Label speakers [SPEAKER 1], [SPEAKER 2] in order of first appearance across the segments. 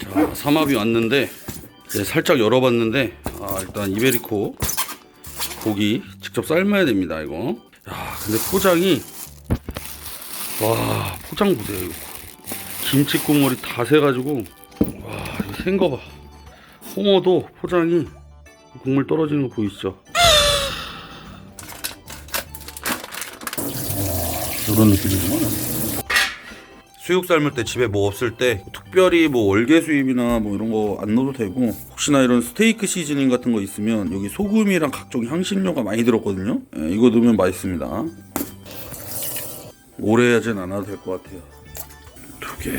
[SPEAKER 1] 자, 삼합이 왔는데 네, 살짝 열어봤는데 아, 일단 이베리코 고기 직접 삶아야 됩니다 이거. 야 근데 포장이 와 포장 보세요 이거. 김치 국물이 다 새가지고 와 이거 생거 봐. 홍어도 포장이 국물 떨어지는 거 보이시죠? 이런 느낌이구나. 수육 삶을 때 집에 뭐 없을 때 특별히 뭐 월계 수잎이나 뭐 이런 거 안 넣어도 되고 혹시나 이런 스테이크 시즈닝 같은 거 있으면 여기 소금이랑 각종 향신료가 많이 들었거든요. 예, 이거 넣으면 맛있습니다. 오래 하진 않아도 될 것 같아요. 두 개.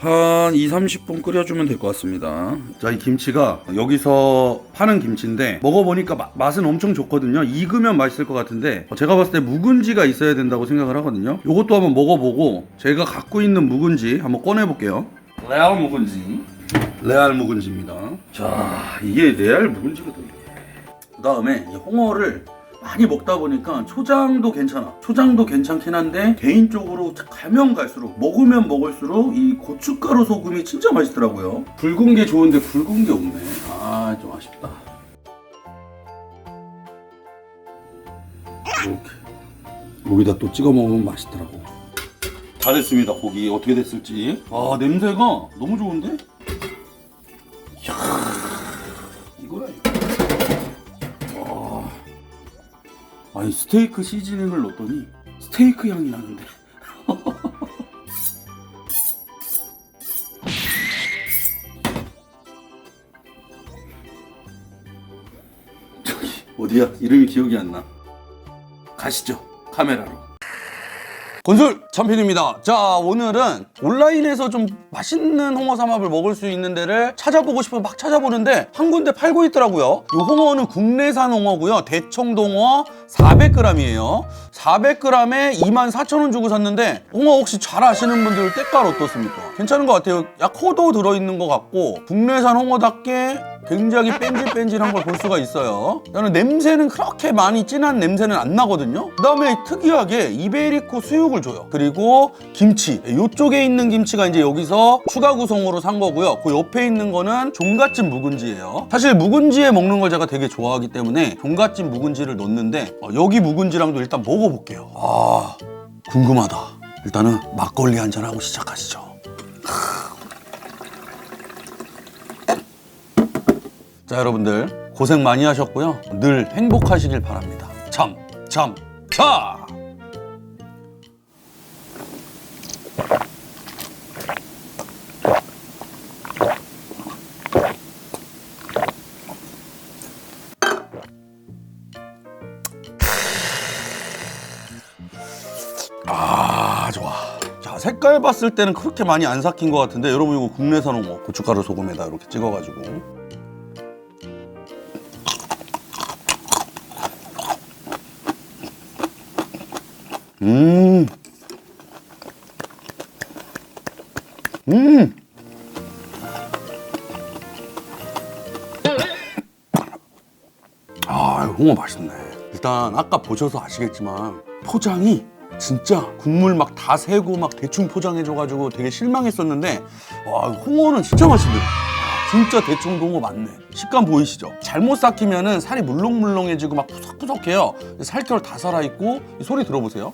[SPEAKER 1] 한 2, 30분 끓여주면 될 것 같습니다. 자, 이 김치가 여기서 파는 김치인데 먹어보니까 마- 맛은 엄청 좋거든요. 익으면 맛있을 것 같은데 제가 봤을 때 묵은지가 있어야 된다고 생각을 하거든요. 이것도 한번 먹어보고 제가 갖고 있는 묵은지 한번 꺼내볼게요. 레알 묵은지. 레알 묵은지입니다. 자, 이게 레알 묵은지거든요. 그 다음에 이 홍어를 많이 먹다 보니까 초장도 괜찮아. 초장도 괜찮긴 한데 개인적으로 가면 갈수록 먹으면 먹을수록 이 고춧가루 소금이 진짜 맛있더라고요. 붉은 게 좋은데 붉은 게 없네. 아, 좀 아쉽다. 이렇게 여기다 또 찍어 먹으면 맛있더라고. 다 됐습니다. 고기 어떻게 됐을지. 아, 냄새가 너무 좋은데? 이야, 아니 스테이크 시즈닝을 넣었더니 스테이크 향이 나는데. 저기 어디야? 이름이 기억이 안 나. 가시죠. 카메라로 건술 champions 자 오늘은 온라인에서 좀 맛있는 홍어 삼합을 먹을 수 있는 데를 찾아보고 싶어 막 찾아보는데 한 군데 팔고 있더라고요. 이 홍어는 국내산 홍어고요. 대청동어 400g이에요. 400g에 24,000원 주고 샀는데 홍어 혹시 잘 아시는 분들 때깔 어떻습니까? 괜찮은 것 같아요. 약 호도 들어있는 것 같고 국내산 홍어답게 굉장히 뺀질뺀질한 걸 볼 수가 있어요. 나는 냄새는 그렇게 많이 진한 냄새는 안 나거든요. 그 다음에 특이하게 이베리코 수육을 줘요. 그리고 김치. 이쪽에 있는 김치가 이제 여기서 추가 구성으로 산 거고요. 그 옆에 있는 거는 종갓집 묵은지예요. 사실 묵은지에 먹는 걸 제가 되게 좋아하기 때문에 종갓집 묵은지를 넣는데 어, 여기 묵은지랑도 일단 먹어볼게요. 아 궁금하다. 일단은 막걸리 한 잔 하고 시작하시죠. 자 여러분들 고생 많이 하셨고요. 늘 행복하시길 바랍니다. 참참 차! 아 좋아. 자 색깔 봤을 때는 그렇게 많이 안 삭힌 것 같은데 여러분 이거 국내산 홍어 고춧가루 소금에다 이렇게 찍어가지고 음. 음. 아, 홍어 맛있네. 일단 아까 보셔서 아시겠지만 포장이 진짜 국물 막 다 새고 막 대충 포장해줘가지고 되게 실망했었는데 와 홍어는 진짜 맛있네. 진짜 대충 홍어 맞네. 식감 보이시죠? 잘못 삭히면은 살이 물렁물렁해지고 막 푸석푸석해요. 살결 다 살아있고 이 소리 들어보세요.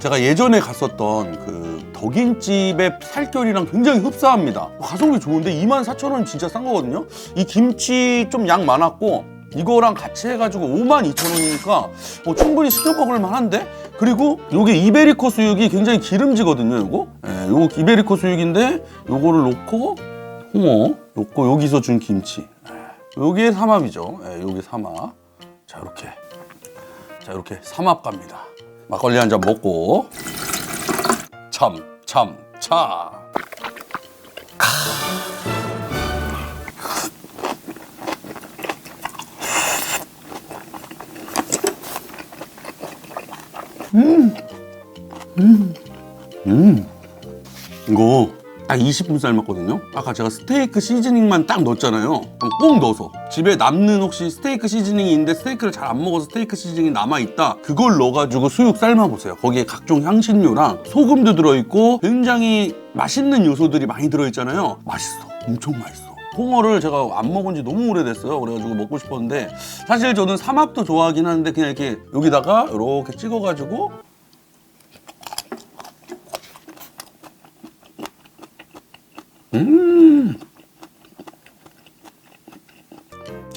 [SPEAKER 1] 제가 예전에 갔었던 그 덕인집의 살결이랑 굉장히 흡사합니다. 가성비 좋은데 24,000원 진짜 싼 거거든요. 이 김치 좀 양 많았고 이거랑 같이 해가지고 52,000원이니까 어, 충분히 시켜 먹을 만한데 그리고 요게 이베리코 수육이 굉장히 기름지거든요. 요거 예, 요거 이베리코 수육인데 요거를 넣고 홍어 요거 여기서 준 김치 예, 요게 삼합이죠. 예, 요게 삼합 자 이렇게 자 이렇게 삼합 갑니다. 막걸리 한 잔 먹고 참참 차. 음, 음, 음. 이거 딱 20분 삶았거든요. 아까 제가 스테이크 시즈닝만 딱 넣었잖아요. 꼭 넣어서 집에 남는 혹시 스테이크 시즈닝이 있는데 스테이크를 잘 안 먹어서 스테이크 시즈닝이 남아 있다. 그걸 넣어가지고 수육 삶아 보세요. 거기에 각종 향신료랑 소금도 들어있고 굉장히 맛있는 요소들이 많이 들어있잖아요. 맛있어. 엄청 맛있어. 홍어를 제가 안 먹은 지 너무 오래됐어요. 그래가지고 먹고 싶었는데 사실 저는 삼합도 좋아하긴 하는데 그냥 이렇게 여기다가 이렇게 찍어가지고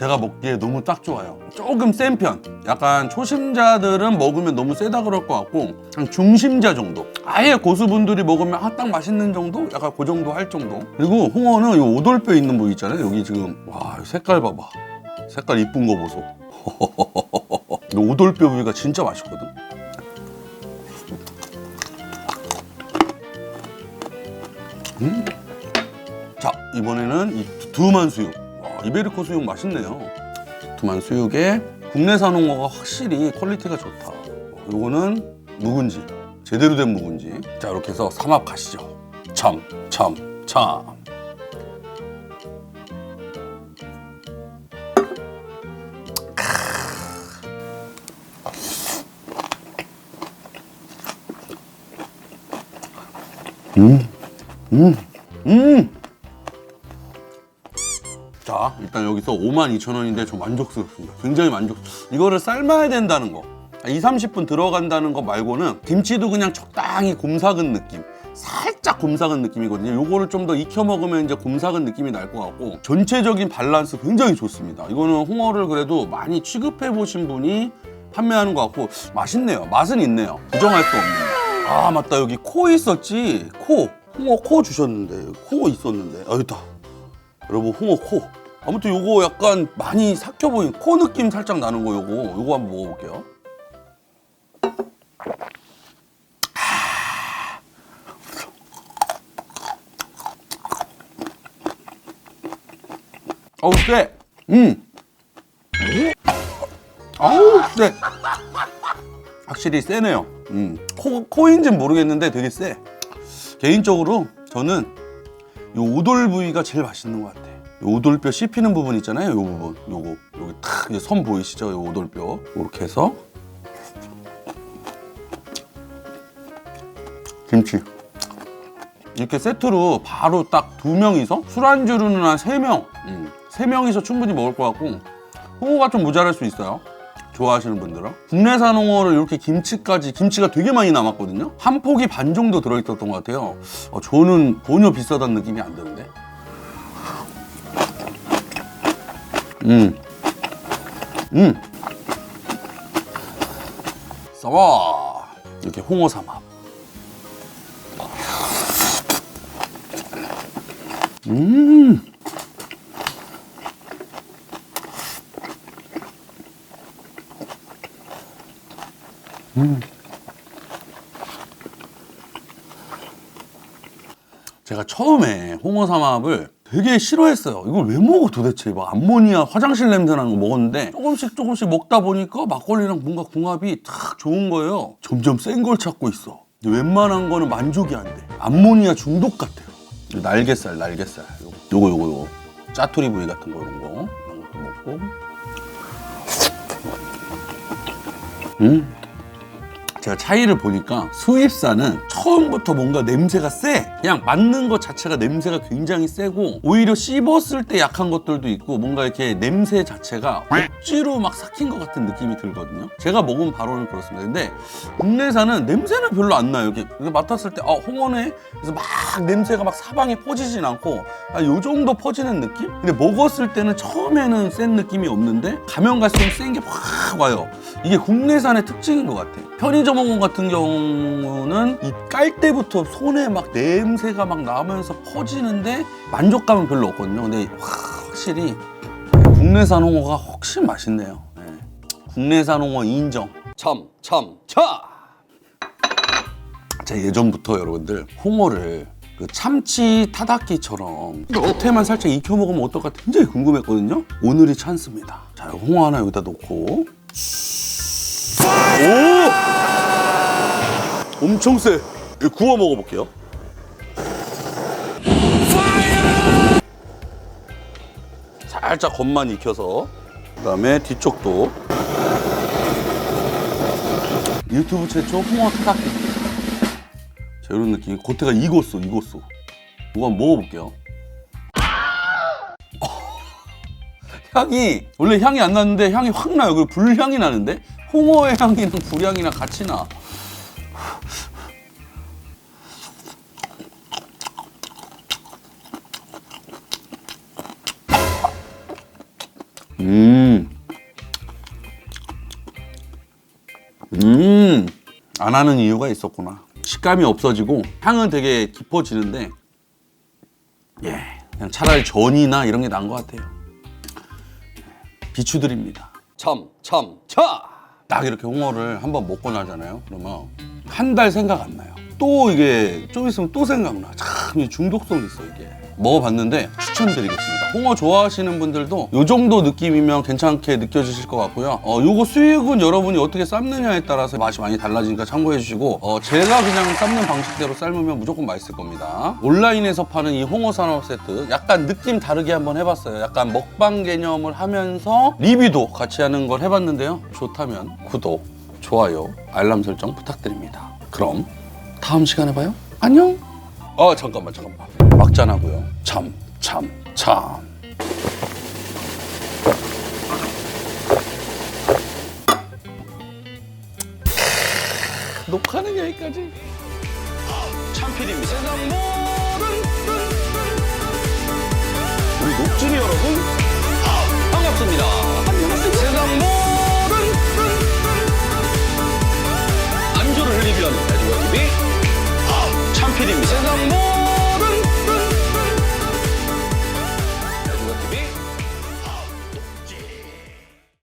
[SPEAKER 1] 제가 먹기에 너무 딱 좋아요. 조금 센 편. 약간 초심자들은 먹으면 너무 세다 그럴 것 같고 한 중심자 정도. 아예 고수분들이 먹으면 아, 딱 맛있는 정도? 약간 그 정도 할 정도. 그리고 홍어는 이 오돌뼈 있는 부위 있잖아요. 여기 지금 와 색깔 봐봐. 색깔 이쁜 거 보소. 이 오돌뼈 부위가 진짜 맛있거든. 음. 자 이번에는 이 두툼한 수육. 와 이베리코 수육 맛있네요. 두툼한 수육에 국내산 홍어가 확실히 퀄리티가 좋다. 요거는 묵은지 제대로 된 묵은지. 자 이렇게 해서 삼합 가시죠. 참 참, 참. 음! 자, 일단 여기서 52,000원인데 저 만족스럽습니다. 굉장히 만족. 이거를 삶아야 된다는 거. 2, 30분 들어간다는 거 말고는 김치도 그냥 적당히 곰삭은 느낌. 살짝 곰삭은 느낌이거든요. 요거를 좀 더 익혀 먹으면 이제 곰삭은 느낌이 날 것 같고 전체적인 밸런스 굉장히 좋습니다. 이거는 홍어를 그래도 많이 취급해 보신 분이 판매하는 것 같고 맛있네요. 맛은 있네요. 부정할 수 없는. 아 맞다 여기 코 있었지. 코. 홍어 코 주셨는데 코 있었는데. 아 있다. 여러분 홍어 코. 아무튼 요거 약간 많이 삭혀 보이는 코 느낌 살짝 나는 거 요거 요거 한번 먹어볼게요. 어우 쎄. 음. 아우 쎄. 확실히 세네요. 음. 코 코인지는 모르겠는데 되게 세. 개인적으로 저는 요 오돌 부위가 제일 맛있는 것 같아. 요 오돌뼈 씹히는 부분 있잖아요. 요 부분, 요거 여기 탁 이제 선 보이시죠? 요 오돌뼈. 이렇게 해서. 김치. 이렇게 세트로 바로 딱 두 명이서 술안주로는 한 세 명, 음, 세 명이서 충분히 먹을 것 같고 홍어가 좀 모자랄 수 있어요. 좋아하시는 분들은. 국내산 홍어를 이렇게 김치까지 김치가 되게 많이 남았거든요. 한 포기 반 정도 들어있었던 것 같아요. 어, 저는 전혀 비싸다는 느낌이 안 드는데 음. 음. 싸와 이렇게 홍어 삼합 음. 제가 처음에 홍어 삼합을 되게 싫어했어요. 이걸 왜 먹어 도대체? 막 암모니아 화장실 냄새 나는 거 먹었는데 조금씩 조금씩 먹다 보니까 막걸리랑 뭔가 궁합이 탁 좋은 거예요. 점점 센 걸 찾고 있어. 근데 웬만한 거는 만족이 안 돼. 암모니아 중독 같아요. 날개살, 날개살. 요거, 요거, 요거. 요거. 짜투리 부위 같은 거 이런 거. 이런 것도 먹고. 음. 제가 차이를 보니까 수입산은 처음부터 뭔가 냄새가 세. 그냥 맞는 것 자체가 냄새가 굉장히 세고 오히려 씹었을 때 약한 것들도 있고 뭔가 이렇게 냄새 자체가 억지로 막 삭힌 것 같은 느낌이 들거든요. 제가 먹은 바로는 그렇습니다. 근데 국내산은 냄새는 별로 안 나요. 이렇게 맡았을 때 아, 홍어네. 그래서 막 냄새가 막 사방에 퍼지진 않고 아, 요 정도 퍼지는 느낌? 근데 먹었을 때는 처음에는 센 느낌이 없는데 가면 갈수록 센 게 확 와요. 이게 국내산의 특징인 것 같아. 편의점 홍어 같은 경우는 이 깔 때부터 손에 막 냄새가 막 나면서 퍼지는데 만족감은 별로 없거든요. 근데 확실히 국내산 홍어가 훨씬 맛있네요. 네. 국내산 홍어 인정. 참, 참, 참! 제가 예전부터 여러분들 홍어를 그 참치 타다키처럼 겉에만 살짝 익혀 먹으면 어떨까 굉장히 궁금했거든요. 오늘이 찬스입니다. 자, 홍어 하나 여기다 놓고. 오! 엄청 세. 구워 먹어볼게요. 살짝 겉만 익혀서. 그다음에 뒤쪽도. 유튜브 최초 홍어 타닥 자 이런 느낌 겉에가 익었어 익었어. 이거 한번 먹어볼게요. 향이 원래 향이 안 나는데 향이 확 나요. 그리고 불향이 나는데? 홍어의 향이랑 불향이랑 같이 나. 안 하는 이유가 있었구나. 식감이 없어지고 향은 되게 깊어지는데 예. 그냥 차라리 전이나 이런 게 나은 것 같아요. 비추드립니다. 참, 참, 차! 딱 이렇게 홍어를 한번 먹고 나잖아요. 그러면 한 달 생각 안 나요. 또 이게 좀 있으면 또 생각나. 참 이 중독성 있어 이게. 먹어봤는데 추천드리겠습니다. 홍어 좋아하시는 분들도 이 정도 느낌이면 괜찮게 느껴지실 것 같고요. 어, 요거 수육은 여러분이 어떻게 삶느냐에 따라서 맛이 많이 달라지니까 참고해 주시고 어, 제가 그냥 삶는 방식대로 삶으면 무조건 맛있을 겁니다. 온라인에서 파는 이 홍어 산업 세트 약간 느낌 다르게 한번 해봤어요. 약간 먹방 개념을 하면서 리뷰도 같이 하는 걸 해봤는데요. 좋다면 구독, 좋아요, 알람 설정 부탁드립니다. 그럼 다음 시간에 봐요. 안녕. 아 잠깐만 잠깐만 막잔하고요. 참 참, 참. 녹화는 여기까지. 참필입니다.